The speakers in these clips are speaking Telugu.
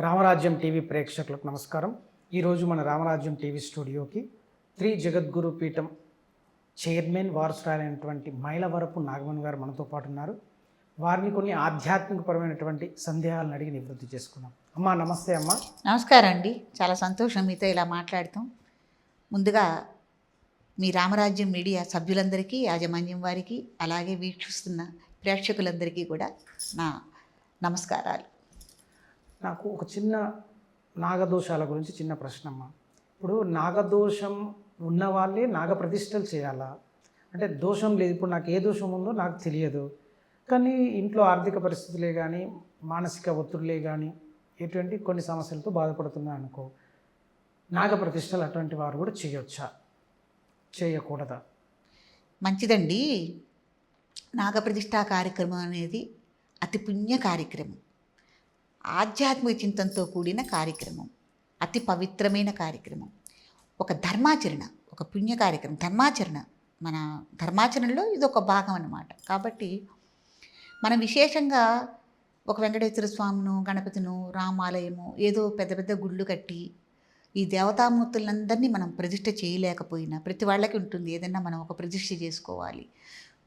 రామరాజ్యం టీవీ ప్రేక్షకులకు నమస్కారం. ఈరోజు మన రామరాజ్యం టీవీ స్టూడియోకి త్రి జగద్గురు పీఠం చైర్మన్ వారసురాలైనటువంటి మైలవరపు నాగమణి గారు మనతో పాటు ఉన్నారు. వారిని కొన్ని ఆధ్యాత్మికపరమైనటువంటి సందేహాలను అడిగి నివృత్తి చేసుకున్నాం అమ్మా నమస్తే అమ్మా. నమస్కారం అండి. చాలా సంతోషం మీతో ఇలా మాట్లాడతాం ముందుగా మీ రామరాజ్యం మీడియా సభ్యులందరికీ యాజమాన్యం వారికి అలాగే వీక్షిస్తున్న ప్రేక్షకులందరికీ కూడా నా నమస్కారాలు. నాకు ఒక చిన్న నాగదోషాల గురించి చిన్న ప్రశ్నమ్మ. ఇప్పుడు నాగదోషం ఉన్న వాళ్ళే నాగప్రతిష్టలు చేయాలా? అంటే దోషం లేదు. ఇప్పుడు నాకు ఏ దోషం ఉందో నాకు తెలియదు. కానీ ఇంట్లో ఆర్థిక పరిస్థితులే కానీ మానసిక ఒత్తిడిలే కానీ ఎటువంటి కొన్ని సమస్యలతో బాధపడుతున్నా అనుకో నాగప్రతిష్టలు అటువంటి వారు కూడా చేయొచ్చా? చేయకూడదా? మంచిదండి. నాగప్రతిష్ఠా కార్యక్రమం అనేది అతి పుణ్య కార్యక్రమం. ఆధ్యాత్మిక చింతనతో కూడిన కార్యక్రమం. అతి పవిత్రమైన కార్యక్రమం. ఒక ధర్మాచరణ ఒక పుణ్య కార్యక్రమం. ధర్మాచరణ మన ధర్మాచరణలో ఇది ఒక భాగం అన్నమాట. కాబట్టి మనం విశేషంగా ఒక వెంకటేశ్వర స్వామిను గణపతిను రామాలయము ఏదో పెద్ద పెద్ద గుళ్ళు కట్టి ఈ దేవతామూర్తులందరినీ మనం ప్రతిష్ఠ చేయలేకపోయినా ప్రతి వాళ్ళకి ఉంటుంది ఏదైనా మనం ఒక ప్రతిష్ఠ చేసుకోవాలి.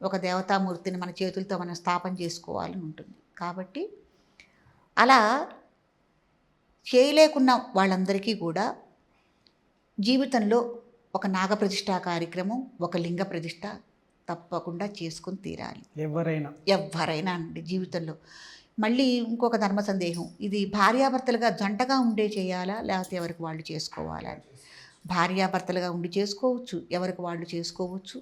ఒక దేవతామూర్తిని మన చేతులతో మనం స్థాపన చేసుకోవాలని ఉంటుంది. కాబట్టి అలా చేయలేకున్న వాళ్ళందరికీ కూడా జీవితంలో ఒక నాగప్రతిష్ఠా కార్యక్రమం ఒక లింగ ప్రతిష్ఠ తప్పకుండా చేసుకుని తీరాలి. ఎవరైనా. ఎవరైనా అండి జీవితంలో. మళ్ళీ ఇంకొక ధర్మ సందేహం. ఇది భార్యాభర్తలుగా జంటగా ఉండే చేయాలా? లేకపోతే ఎవరికి వాళ్ళు చేసుకోవాలా? అని భార్యాభర్తలుగా ఉండి చేసుకోవచ్చు. ఎవరికి వాళ్ళు చేసుకోవచ్చు?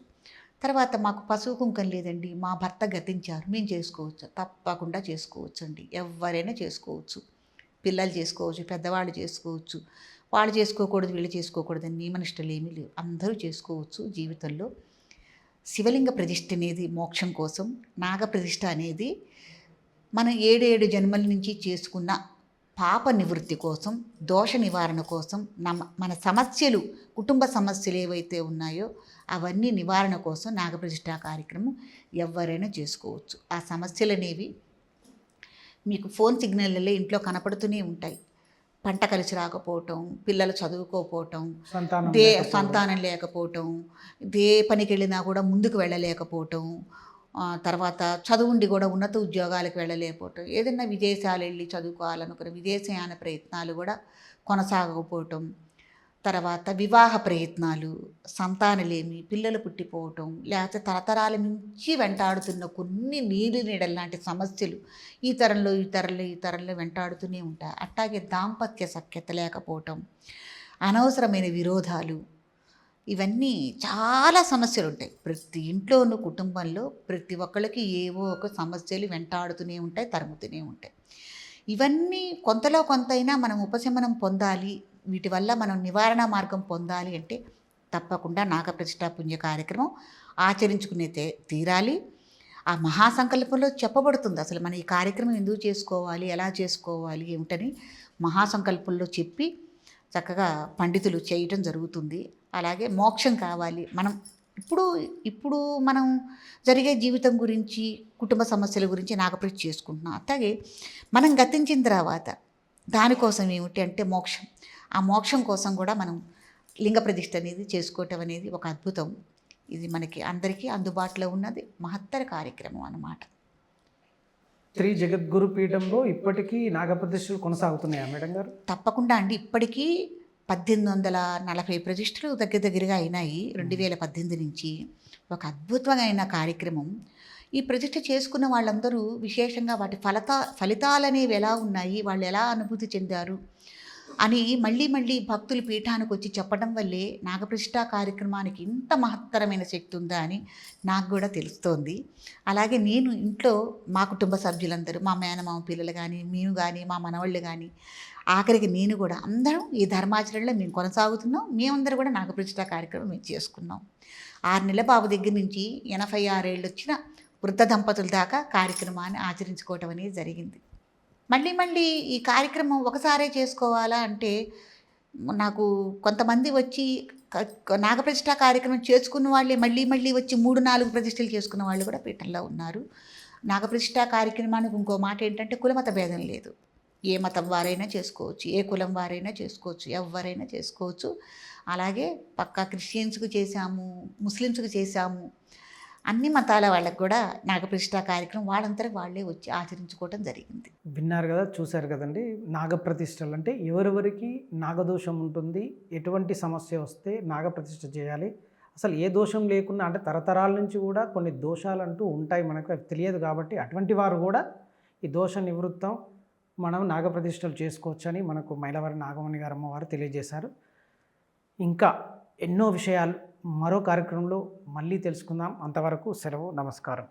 తర్వాత మాకు పశువు కుంకం లేదండి. మా భర్త గతించారు. మేము చేసుకోవచ్చు. తప్పకుండా చేసుకోవచ్చు అండి ఎవరైనా చేసుకోవచ్చు. పిల్లలు చేసుకోవచ్చు. పెద్దవాళ్ళు చేసుకోవచ్చు. వాళ్ళు చేసుకోకూడదు వీళ్ళు చేసుకోకూడదని నియమనిష్టలు ఏమీ లేవు. అందరూ చేసుకోవచ్చు జీవితంలో. శివలింగ ప్రతిష్ఠ అనేది మోక్షం కోసం. నాగ ప్రతిష్ఠ అనేది మనం ఏడేడు జన్మల నుంచి చేసుకున్న పాప నివృత్తి కోసం దోష నివారణ కోసం నమ మన సమస్యలు కుటుంబ సమస్యలు ఏవైతే ఉన్నాయో అవన్నీ నివారణ కోసం నాగప్రతిష్ఠా కార్యక్రమం ఎవరైనా చేసుకోవచ్చు ఆ సమస్యలు అనేవి మీకు ఫోన్ సిగ్నల్లో ఇంట్లో కనపడుతూనే ఉంటాయి పంట కలిసి రాకపోవటం పిల్లలు చదువుకోకపోవటం సంతానం దే. సంతానం లేకపోవటం దే పనికి వెళ్ళినా కూడా ముందుకు వెళ్ళలేకపోవటం తర్వాత చదువుండి కూడా ఉన్నత ఉద్యోగాలకు వెళ్ళలేకపోవటం ఏదైనా విదేశాలు వెళ్ళి చదువుకోవాలనుకున్న విదేశయాన ప్రయత్నాలు కూడా కొనసాగకపోవటం తర్వాత వివాహ ప్రయత్నాలు సంతానలేమి పిల్లలు పుట్టిపోవటం లేకపోతే తరతరాల నుంచి వెంటాడుతున్న కొన్ని నీళ్ళు నీడల్లాంటి సమస్యలు ఈ తరంలో ఈ తరంలో ఈ తరంలో వెంటాడుతూనే ఉంటాయి. అట్లాగే దాంపత్య సఖ్యత లేకపోవటం అనవసరమైన విరోధాలు ఇవన్నీ చాలా సమస్యలు ఉంటాయి ప్రతి ఇంట్లోనూ కుటుంబంలో ప్రతి ఒక్కళ్ళకి ఏవో ఒక సమస్యలు వెంటాడుతూనే ఉంటాయి తరుముతూనే ఉంటాయి. ఇవన్నీ కొంతలో కొంతైనా మనం ఉపశమనం పొందాలి వీటి వల్ల మనం నివారణ మార్గం పొందాలి అంటే తప్పకుండా నాగప్రతిష్ట పుణ్య కార్యక్రమం ఆచరించుకునే తీరాలి. ఆ మహాసంకల్పంలో చెప్పబడుతుంది అసలు మనం ఈ కార్యక్రమం ఎందుకు చేసుకోవాలి ఎలా చేసుకోవాలి ఏమిటని మహాసంకల్పంలో చెప్పి చక్కగా పండితులు చేయటం జరుగుతుంది. అలాగే మోక్షం కావాలి. మనం ఇప్పుడు ఇప్పుడు మనం జరిగే జీవితం గురించి కుటుంబ సమస్యల గురించి నాగప్రతి చేసుకుంటున్నాం. అట్లాగే మనం గతించిన తర్వాత దానికోసం ఏమిటి అంటే మోక్షం. ఆ మోక్షం కోసం కూడా మనం లింగ ప్రతిష్ఠ అనేది చేసుకోవటం అనేది ఒక అద్భుతం. ఇది మనకి అందరికీ అందుబాటులో ఉన్నది. మహత్తర కార్యక్రమం అన్నమాట. త్రి జగద్గురు పీఠంలో ఇప్పటికీ నాగప్రతిష్టలు కొనసాగుతున్నాయా మేడం గారు? తప్పకుండా అండి. ఇప్పటికీ పద్దెనిమిది వందల నలభై ప్రతిష్టలు దగ్గర దగ్గరగా అయినాయి. రెండు వేల పద్దెనిమిది నుంచి ఒక అద్భుతమైన కార్యక్రమం. ఈ ప్రతిష్ట చేసుకున్న వాళ్ళందరూ విశేషంగా వాటి ఫలిత ఫలితాలు అనేవి ఎలా ఉన్నాయి? వాళ్ళు ఎలా అనుభూతి చెందారు? అని మళ్ళీ మళ్ళీ భక్తులు పీఠానికి వచ్చి చెప్పడం వల్లే నాగప్రతిష్ఠ కార్యక్రమానికి ఇంత మహత్తరమైన శక్తి ఉందా అని నాకు కూడా తెలుస్తోంది. అలాగే నేను ఇంట్లో మా కుటుంబ సభ్యులందరూ మా మేనమామ పిల్లలు కానీ మేము కానీ మా మనవాళ్ళు కానీ ఆఖరికి నేను కూడా అందరం ఈ ధర్మాచరణలో మేము కొనసాగుతున్నాం. మేమందరూ కూడా నాగప్రతిష్ఠ కార్యక్రమం మేము చేసుకున్నాం. ఆరు నెలల బాబు దగ్గర నుంచి ఎనభై ఆరేళ్ళు వచ్చిన వృద్ధ దంపతుల దాకా కార్యక్రమాన్ని ఆచరించుకోవటం అనేది జరిగింది. మళ్ళీ మళ్ళీ ఈ కార్యక్రమం ఒకసారే చేసుకోవాలా అంటే నాకు కొంతమంది వచ్చి నాగప్రతిష్ఠ కార్యక్రమం చేసుకున్న వాళ్ళే మళ్ళీ మళ్ళీ వచ్చి మూడు నాలుగు ప్రతిష్టలు చేసుకున్న వాళ్ళు కూడా పీఠంలో ఉన్నారు. నాగప్రతిష్ఠ కార్యక్రమానికి ఇంకో మాట ఏంటంటే కులమత భేదం లేదు. ఏ మతం వారైనా చేసుకోవచ్చు ఏ కులం వారైనా చేసుకోవచ్చు ఎవరైనా చేసుకోవచ్చు. అలాగే పక్కా క్రిస్టియన్స్కి చేశాము ముస్లిమ్స్కి చేశాము అన్ని మతాల వాళ్ళకు కూడా నాగప్రతిష్ట కార్యక్రమం వాళ్ళంతరం వాళ్ళే వచ్చి ఆచరించుకోవడం జరిగింది. విన్నారు కదా చూశారు కదండి. నాగప్రతిష్టలు అంటే ఎవరెవరికి నాగదోషం ఉంటుంది ఎటువంటి సమస్య వస్తే నాగప్రతిష్ఠ చేయాలి. అసలు ఏ దోషం లేకున్నా అంటే తరతరాల నుంచి కూడా కొన్ని దోషాలు అంటూ ఉంటాయి మనకు అవి తెలియదు కాబట్టి అటువంటి వారు కూడా ఈ దోష నివృత్తం మనం నాగప్రతిష్టలు చేసుకోవచ్చని మనకు మైలవారి నాగమణి గారు అమ్మవారు తెలియజేశారు. ఇంకా ఎన్నో విషయాలు మరో కార్యక్రమంలో మళ్ళీ తెలుసుకుందాం. అంతవరకు సెలవు నమస్కారం.